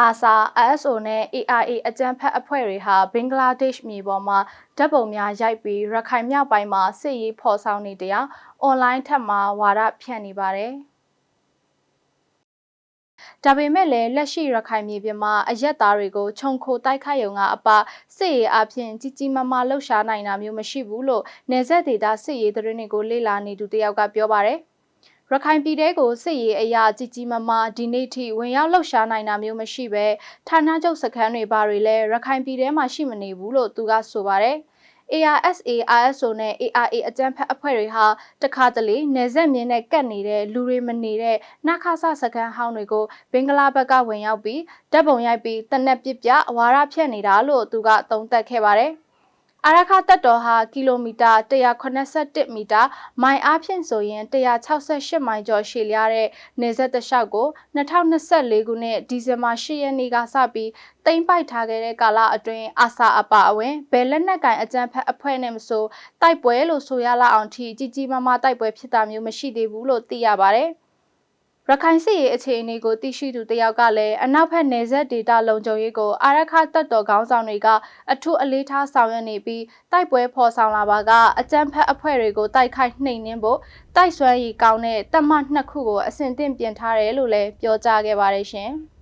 အာဆာ ISO နဲ့ ARA အကြမ်းဖက်အဖွဲ့တွေဟာဘင်္ဂလားဒေ့ရှ်မြေပေါ်မှာဓာတ်ပုံများရိုက်ပြီးရခိုင်မြောက်ပိုင်းမှာစစ်ရေးဖော်ဆောင်နေတရားအွန်လိုင်းထက်မှာဝါဒဖြန့်နေပါတယ်။ဒါပေမဲ့လည်းလက်ရှိရခိုင်မြေပြင်မှာအရက်သားတွေကိုခြုံခိုတိုက်ခိုက်ရုံကအပစစ်ရေးအပြင်ကြီးကြီးမားမားလှုပ်ရှားနိုင်တာမျိုးမရှိဘူးလို့နေဆက်ဒေတာစစ်ရေးသတင်းတွေကိုလေ့လာနေသူတယောက်ကပြောပါတယ်။ ရခိုင်ပြည်တဲကိုစစ်ရေးအရာကြီးကြီးမားမားဒီနေ့ထိဝင်ရောက်လှုပ်ရှားနိုင်တာမျိုးမရှိပဲဌာနချုပ်စခန်းတွေဘာတွေလဲရခိုင်ပြည်တဲမှာရှိမနေဘူးလို့သူကဆိုပါတယ်။ ARSA ISO နဲ့ ARA အကြမ်းဖက်အဖွဲ့တွေဟာတခါတလေနေဆက်မြင်းနဲ့ကတ်နေတဲ့လူတွေမနေတဲ့နခဆစကန်ဟောင်းတွေကိုဘင်္ဂလားဘက်ကဝင်ရောက်ပြီးတပ်ပုံရိုက်ပြီးတနက်ပစ်ပြအဝါရဖြတ်နေတာလို့သူကသုံးသပ်ခဲ့ပါတယ်။ အာရခတက်တော်ဟာကီလိုမီတာ181မီတာမိုင်အားဖြင့်ဆိုရင်168မိုင်ကျော်ရှည်လျားတဲ့နေဆက်တလျှောက်ကို2024ခုနှစ်ဒီဇင်ဘာ10ရက်နေ့ကစပြီးတိမ့်ပိုက်ထားခဲ့တဲ့ကာလအတွင်းအာဆာအပါအဝင်ဘယ်လက်နက်ကင်အကြမ်းဖက်အဖွဲ့နဲ့မဆိုတိုက်ပွဲလို့ဆိုရလောက်အောင်ထိကြီးကြီးမားမားတိုက်ပွဲဖြစ်တာမျိုးမရှိသေးဘူးလို့သိရပါတယ်။ ရခိုင်စစ်ရေးအခြေအနေကိုသိရှိသူတယောက်ကလည်းအနောက်ဘက်နယ်စပ်ဒေသလုံခြုံရေးကိုအာရခတပ်တော်ခေါင်းဆောင်တွေကအထူးအလေးထားဆောင်ရွက်နေပြီးတိုက်ပွဲဖော်ဆောင်လာပါကအကြမ်းဖက်အဖွဲ့တွေကိုတိုက်ခိုက်နှိမ်နင်းဖို့တိုက်ဆွဲရီကောင်းတဲ့တပ်မနှစ်ခုကိုအစဉ်သင့်ပြင်ထားတယ်လို့လည်းပြောကြားခဲ့ပါတယ်ရှင်။